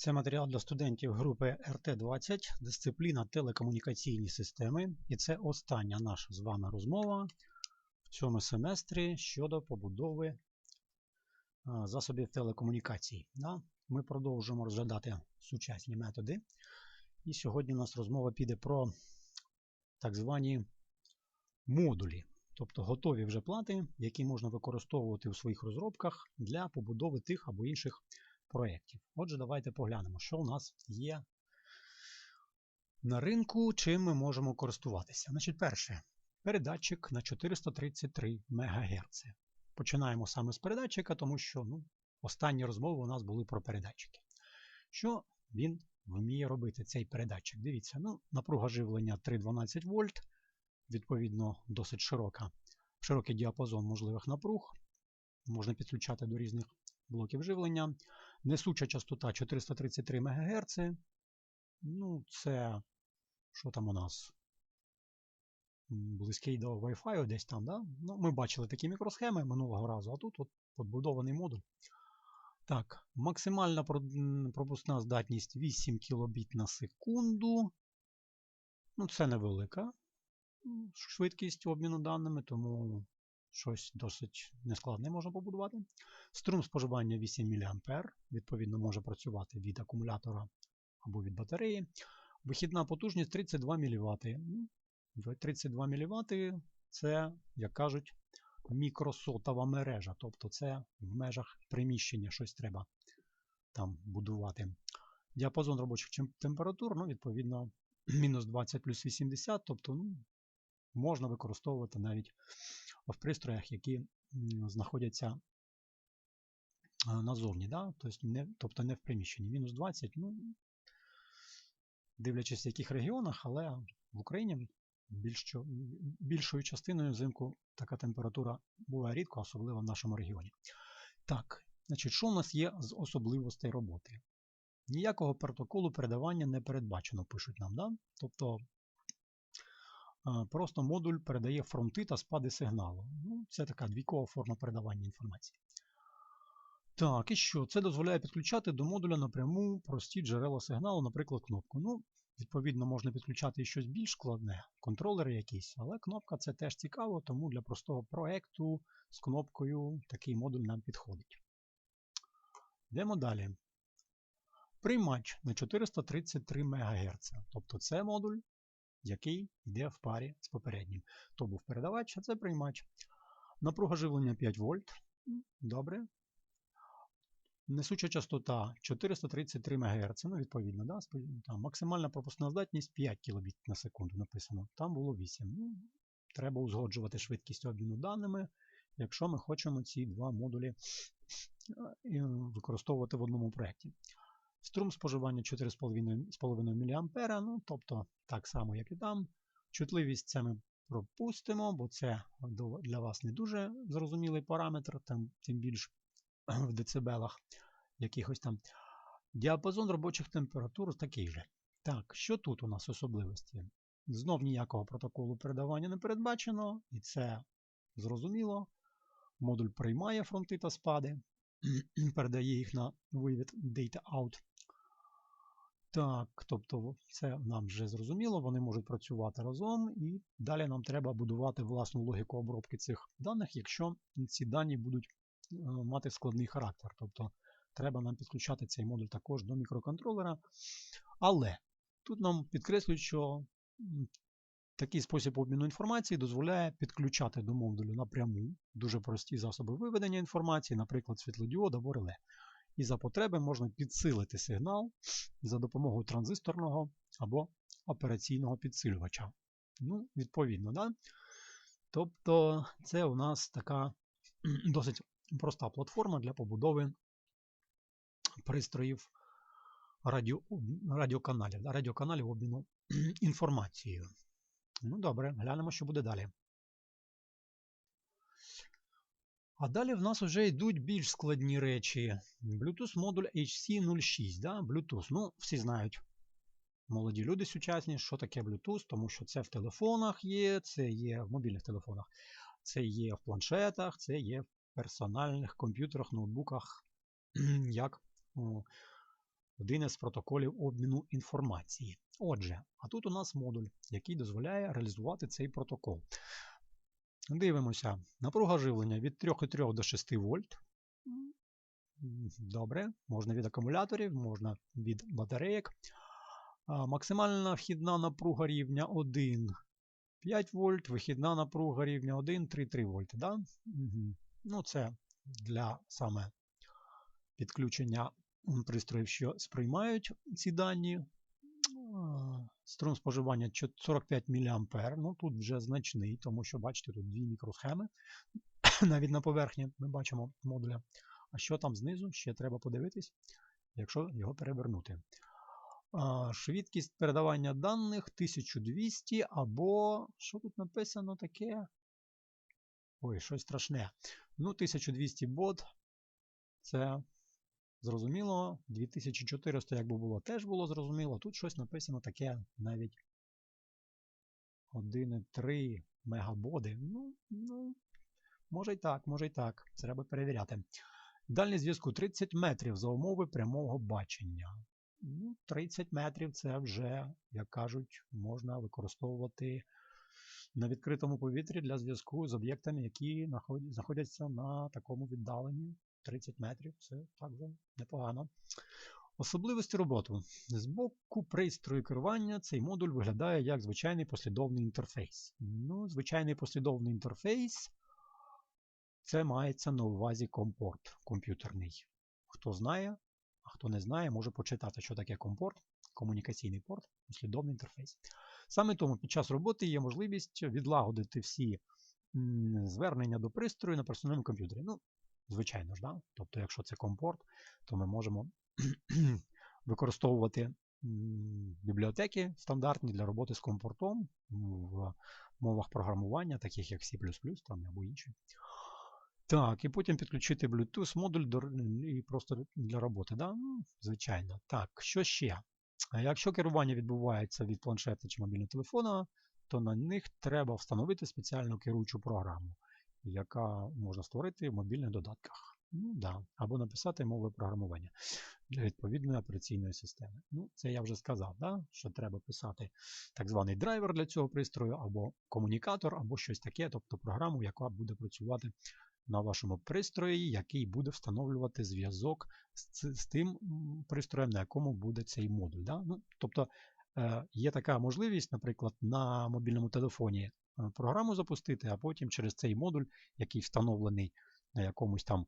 Це матеріал для студентів групи РТ-20, дисципліна телекомунікаційні системи. І це остання наша з вами розмова в цьому семестрі щодо побудови засобів телекомунікацій. Ми продовжуємо розглядати сучасні методи. І сьогодні у нас розмова піде про так звані модулі, тобто готові вже плати, які можна використовувати у своїх розробках для побудови тих або інших проєктів. Отже, давайте поглянемо, що у нас є на ринку, чим ми можемо користуватися. Значить, перше, передатчик на 433 МГц. Починаємо саме з передатчика, тому що ну, останні розмови у нас були про передатчики. Що він вміє робити, цей передатчик? Дивіться, ну, напруга живлення 312 вольт, відповідно, досить широка, широкий діапазон можливих напруг. Можна підключати до різних блоків живлення. Несуча частота 433 МГц. Ну, це що там у нас? Близький до Wi-Fi десь там. да? Ну, Ми бачили такі мікросхеми минулого разу, а тут от подбудований модуль. Так, максимальна пропускна здатність 8 кбіт на секунду. Ну, Це невелика швидкість обміну даними, тому щось досить нескладне можна побудувати. Струм споживання 8 мА, відповідно, може працювати від акумулятора або від батареї. Вихідна потужність 32 мВт. 32 мВт це, як кажуть, мікросотова мережа, тобто це в межах приміщення щось треба там будувати. Діапазон робочих температур, ну, відповідно, мінус 20 плюс 80, тобто ну, можна використовувати навіть в пристроях, які знаходяться назовні, да? тобто, не, тобто не в приміщенні. Мінус 20, ну, дивлячись в яких регіонах, але в Україні більш, більшою частиною взимку така температура буває рідко, особливо в нашому регіоні. Так, значить, що у нас є з особливостей роботи? Ніякого протоколу передавання не передбачено, пишуть нам. Да? Тобто Просто модуль передає фронти та спади сигналу. Ну, Це така двікова форма передавання інформації. Так, і що? Це дозволяє підключати до модуля напряму прості джерела сигналу, наприклад, кнопку. Ну, Відповідно, можна підключати і щось більш складне, контролери якісь, але кнопка це теж цікаво, тому для простого проєкту з кнопкою такий модуль нам підходить. Йдемо далі. Приймач на 433 МГц. Тобто це модуль який йде в парі з попереднім. То був передавач, а це приймач. Напруга живлення 5 вольт. Добре. Несуча частота 433 МГц. Ну, відповідно, да? Там максимальна пропускна здатність 5 кбіт на секунду написано. Там було 8. Ну, Треба узгоджувати швидкість обміну даними, якщо ми хочемо ці два модулі е, використовувати в одному проєкті. Струм споживання 4,5 мА, ну, тобто так само, як і там. Чутливість це ми пропустимо, бо це для вас не дуже зрозумілий параметр, там, тим більш в децибелах якихось там. Діапазон робочих температур такий же. Так, що тут у нас особливості? Знов ніякого протоколу передавання не передбачено, і це зрозуміло. Модуль приймає фронти та спади, передає їх на вивід Data Out. Так, тобто це нам вже зрозуміло, вони можуть працювати разом, і далі нам треба будувати власну логіку обробки цих даних, якщо ці дані будуть е, мати складний характер. Тобто треба нам підключати цей модуль також до мікроконтролера. Але тут нам підкреслюють, що такий спосіб обміну інформації дозволяє підключати до модулю напряму дуже прості засоби виведення інформації, наприклад, світлодіод або реле. І за потреби можна підсилити сигнал за допомогою транзисторного або операційного підсилювача. Ну, відповідно, да? Тобто це у нас така досить проста платформа для побудови пристроїв радіо, радіоканалів, радіоканалів обміну інформацією. Ну, добре, глянемо, що буде далі. А далі в нас вже йдуть більш складні речі. Bluetooth модуль HC06. да? Bluetooth. Ну, всі знають, молоді люди сучасні, що таке Bluetooth, тому що це в телефонах є, це є в мобільних телефонах, це є в планшетах, це є в персональних комп'ютерах, ноутбуках, як один із протоколів обміну інформації. Отже, а тут у нас модуль, який дозволяє реалізувати цей протокол. Дивимося, напруга живлення від 3,3 до 6 вольт. Добре, можна від акумуляторів, можна від батарейок. Максимальна вхідна напруга рівня 1 5 вольт, вихідна напруга рівня 1 3,3 вольт. Да? Угу. Ну, це для саме підключення пристроїв, що сприймають ці дані. Струм споживання 45 мА. Ну, тут вже значний, тому що, бачите, тут дві мікросхеми. Навіть на поверхні ми бачимо модуля. А що там знизу, ще треба подивитись, якщо його перевернути. Швидкість передавання даних 1200 або. Що тут написано таке? Ой, щось страшне. Ну, 1200 бот. Це зрозуміло. 2400, якби було, теж було зрозуміло. Тут щось написано таке навіть 1,3 мегабоди. Ну, ну, може й так, може й так. Треба перевіряти. Дальність зв'язку 30 метрів за умови прямого бачення. Ну, 30 метрів це вже, як кажуть, можна використовувати на відкритому повітрі для зв'язку з об'єктами, які знаходяться на такому віддаленні. 30 метрів це так непогано. Особливості роботи. З боку пристрою керування цей модуль виглядає як звичайний послідовний інтерфейс. Ну, Звичайний послідовний інтерфейс це мається на увазі компорт комп'ютерний. Хто знає, а хто не знає, може почитати, що таке компорт, комунікаційний порт, послідовний інтерфейс. Саме тому під час роботи є можливість відлагодити всі звернення до пристрою на персональному комп'ютері. Ну, звичайно ж, да? тобто, якщо це компорт, то ми можемо використовувати бібліотеки стандартні для роботи з компортом в мовах програмування, таких як C там, або інші. Так, і потім підключити Bluetooth модуль до, і просто для роботи. Да? Ну, Звичайно. Так, що ще? Якщо керування відбувається від планшета чи мобільного телефона, то на них треба встановити спеціальну керуючу програму, яка можна створити в мобільних додатках. Ну, да. Або написати мови програмування для відповідної операційної системи. Ну, Це я вже сказав, да? що треба писати так званий драйвер для цього пристрою, або комунікатор, або щось таке, тобто програму, яка буде працювати на вашому пристрої, який буде встановлювати зв'язок з, з тим пристроєм, на якому буде цей модуль. Да? Ну, Тобто е, є така можливість, наприклад, на мобільному телефоні програму запустити, а потім через цей модуль, який встановлений на якомусь там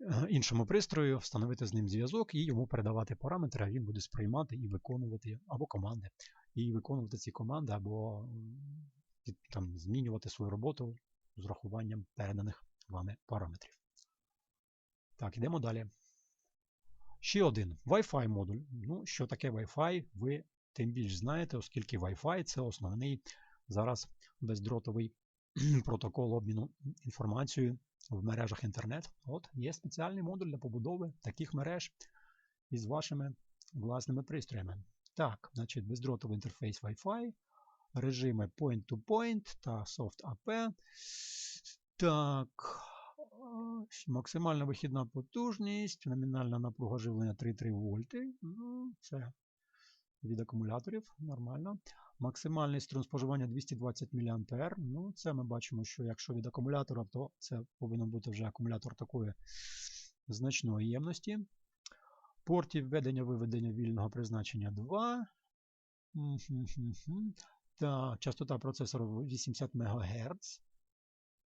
е, іншому пристрою, встановити з ним зв'язок і йому передавати параметри, а він буде сприймати і виконувати або команди, і виконувати ці команди, або там, змінювати свою роботу з урахуванням переданих вами параметрів. Так, йдемо далі. Ще один Wi-Fi модуль. Ну, Що таке Wi-Fi, ви тим більш знаєте, оскільки Wi-Fi це основний зараз бездротовий протокол обміну інформацією в мережах інтернет. От Є спеціальний модуль для побудови таких мереж із вашими власними пристроями. Так, значить, бездротовий інтерфейс Wi-Fi режими Point-to-Point та Soft-AP. Так, максимальна вихідна потужність, номінальна напруга живлення 3,3 вольти. Ну, Це від акумуляторів, нормально. Максимальний струм споживання 220 мА. Ну, Це ми бачимо, що якщо від акумулятора, то це повинен бути вже акумулятор такої значної ємності. Портів введення виведення вільного призначення 2. Та частота процесору 80 МГц.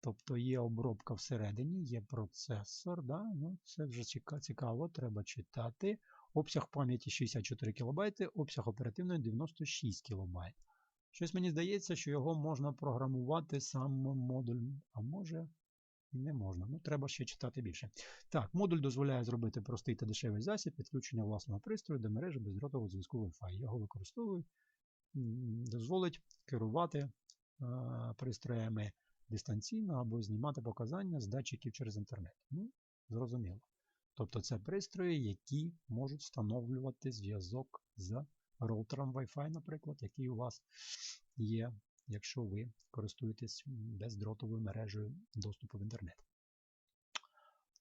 Тобто є обробка всередині, є процесор. Да? Ну, Це вже цікаво, треба читати. Обсяг пам'яті 64 кБ, обсяг оперативної 96 кБ. Щось мені здається, що його можна програмувати сам модуль, а може і не можна. Ну, Треба ще читати більше. Так, модуль дозволяє зробити простий та дешевий засіб підключення власного пристрою до мережі бездротового зв'язку Wi-Fi. Його використовують дозволить керувати пристроями дистанційно або знімати показання з датчиків через інтернет. Ну, Зрозуміло. Тобто це пристрої, які можуть встановлювати зв'язок з роутером Wi-Fi, наприклад, який у вас є, якщо ви користуєтесь бездротовою мережею доступу в інтернет.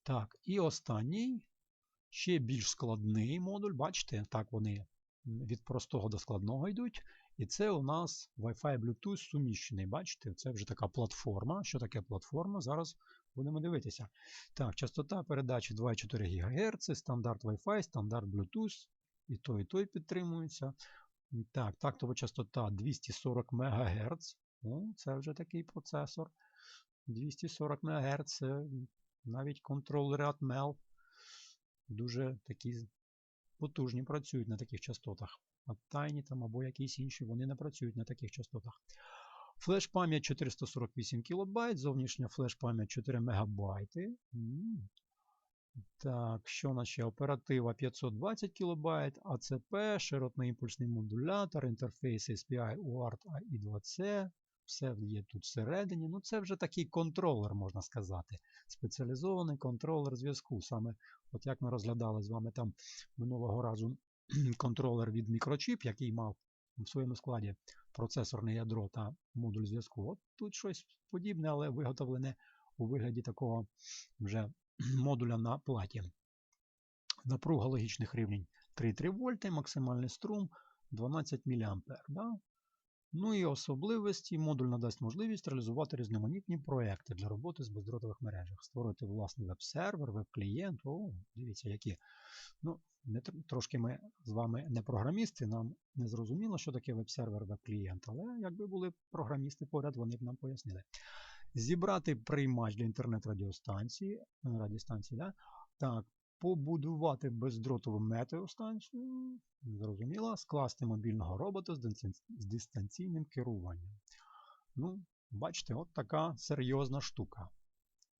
Так, і останній ще більш складний модуль. Бачите, так вони від простого до складного йдуть. І це у нас Wi-Fi Bluetooth суміщений. Бачите, це вже така платформа. Що таке платформа? Зараз будемо дивитися. Так, частота передачі 2,4 ГГц, стандарт Wi-Fi, стандарт Bluetooth. І той, і той підтримується. Так, тактова частота 240 МГц. О, це вже такий процесор. 240 МГц. Це навіть контролери Atmel дуже такі потужні працюють на таких частотах. А тайні там або якісь інші, вони не працюють на таких частотах. Флеш-пам'ять 448 кБ, зовнішня флеш-пам'ять 4 МБ. Так, що у нас ще? Оператива 520 кБ, АЦП, широтний імпульсний модулятор, інтерфейс SPI UART AI2C. Все є тут всередині. Ну, це вже такий контролер, можна сказати. Спеціалізований контролер зв'язку. Саме, от як ми розглядали з вами там минулого разу контролер від Microchip, який мав в своєму складі процесорне ядро та модуль зв'язку. От тут щось подібне, але виготовлене у вигляді такого вже модуля на платі. Напруга логічних рівнень 3,3 вольти, максимальний струм 12 мА. Да? Ну і особливості модуль надасть можливість реалізувати різноманітні проекти для роботи з бездротових мережах, створити власний веб-сервер, веб-клієнт. О, дивіться, які. Ну, не, Трошки ми з вами не програмісти, нам не зрозуміло, що таке веб-сервер, веб-клієнт, але якби були програмісти поряд, вони б нам пояснили. Зібрати приймач для інтернет-радіостанції. радіостанції, да? Так, побудувати бездротову метеостанцію, зрозуміло, скласти мобільного робота з дистанційним керуванням. Ну, бачите, от така серйозна штука.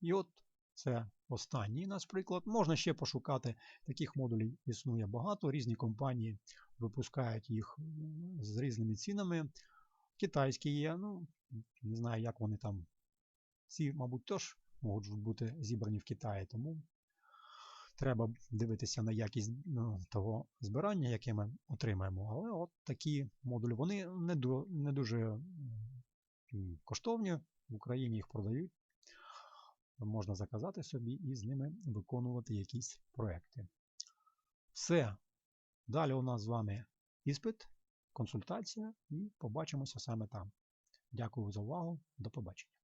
І от це останній наш приклад. Можна ще пошукати, таких модулів існує багато. Різні компанії випускають їх з різними цінами. Китайські є, ну, не знаю, як вони там. Ці, мабуть, теж можуть бути зібрані в Китаї, тому треба дивитися на якість ну, того збирання, яке ми отримаємо. Але от такі модулі, вони не, не дуже коштовні. В Україні їх продають. Можна заказати собі і з ними виконувати якісь проекти. Все. Далі у нас з вами іспит, консультація, і побачимося саме там. Дякую за увагу. До побачення.